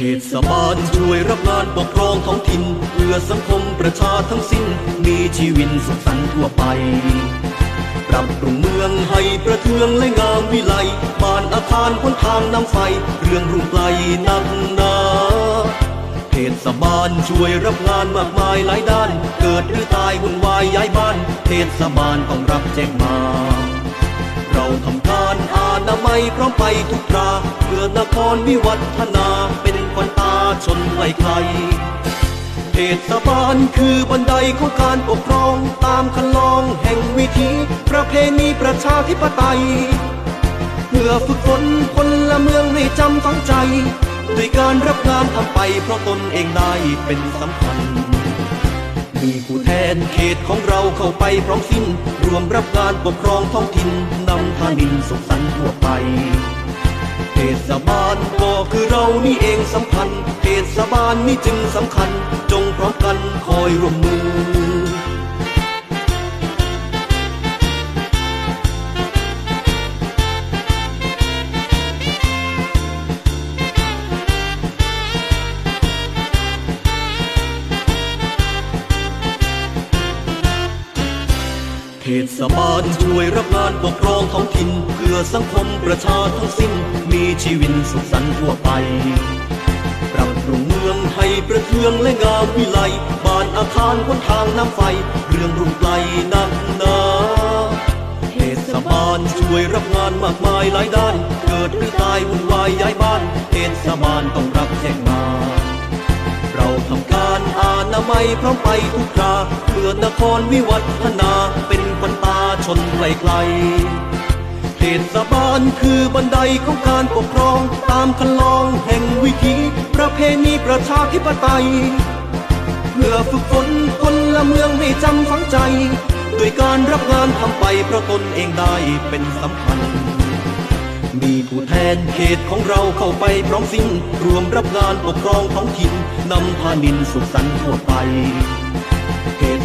เทศบาลช่วยรับงานปกครองท้องถิ่นเพื่อสังคมประชาทั้งสิ้น มีชีวิตสุขสันต์ทั่วไป ปรับปรุงเมืองให้ประเทืองและงามวิไลบ้านอาคารพ้นทางน้ำไฟ เรื่องรุ่งไกลนักนาเทศบาลช่วยรับงานมากมายหลายด้าน เกิดหรือตายวุ่นวายย้ายบ้าน เทศบาลต้องรับแจ้งมาเราทำการอาณาไมยพร้อมไปทุกราเพื่อนครวิวัฒนา นไกลใครเทศบาลคือบันไดของการปกครองตามคันลองแห่งวิถีประเพณีประชาธิปไตย เพื่อฝึกฝนคนละเมืองให้จำฝังใจด้วยการรับงานทำไปเพราะตนเองได้เป็นสำคัญ มีผู้แทนเขตของเราเข้าไปพร้อมสิ้น รวมรับงานปกครองท้องถิ่นนำทานินสุขสันต์ทั่วไป เทศบาลก็คือเรานี่เองสำคัญ บาลนี่จึงสำคัญ จงพร้อมกันคอยร่วมมือเทศบาลช่วยรับงานปกครองท้องถิ่น เพื่อสังคมประชาทั้งสิ้น มีชีวิตสุขสันต์ทั่วไปป รุงเมืองให้ประเทืองและงามวิไลบ้านอาคารบนทางน้ำไฟ เรื่องรุ่งไกลนักหนาเทศบาลช่วยรับงานมากมายหลายด้าน เกิดหรือตายวุ่นวายย้ายบ้านเทศบาลต้องรับแจ้งมาเราทำการอาณาไมยพร้อมไปทุกคราเพื่อนครวิวัฒนาเป็นควันตาชนไกลไกล เทศบาลคือบันไดของการปกครอง ตามคันลองแห่งวิถีประเพณีประชาธิปไตย เพื่อฝึกฝนคนละเมืองให้จำฝังใจด้วยการรับงานทำไปเพราะตนเองได้เป็นสำคัญ มีผู้แทนเขตของเราเข้าไปพร้อมสิ้น รวมรับงานปกครองท้องถิ่นนำพานินสุขสันต์ทั่วไปเท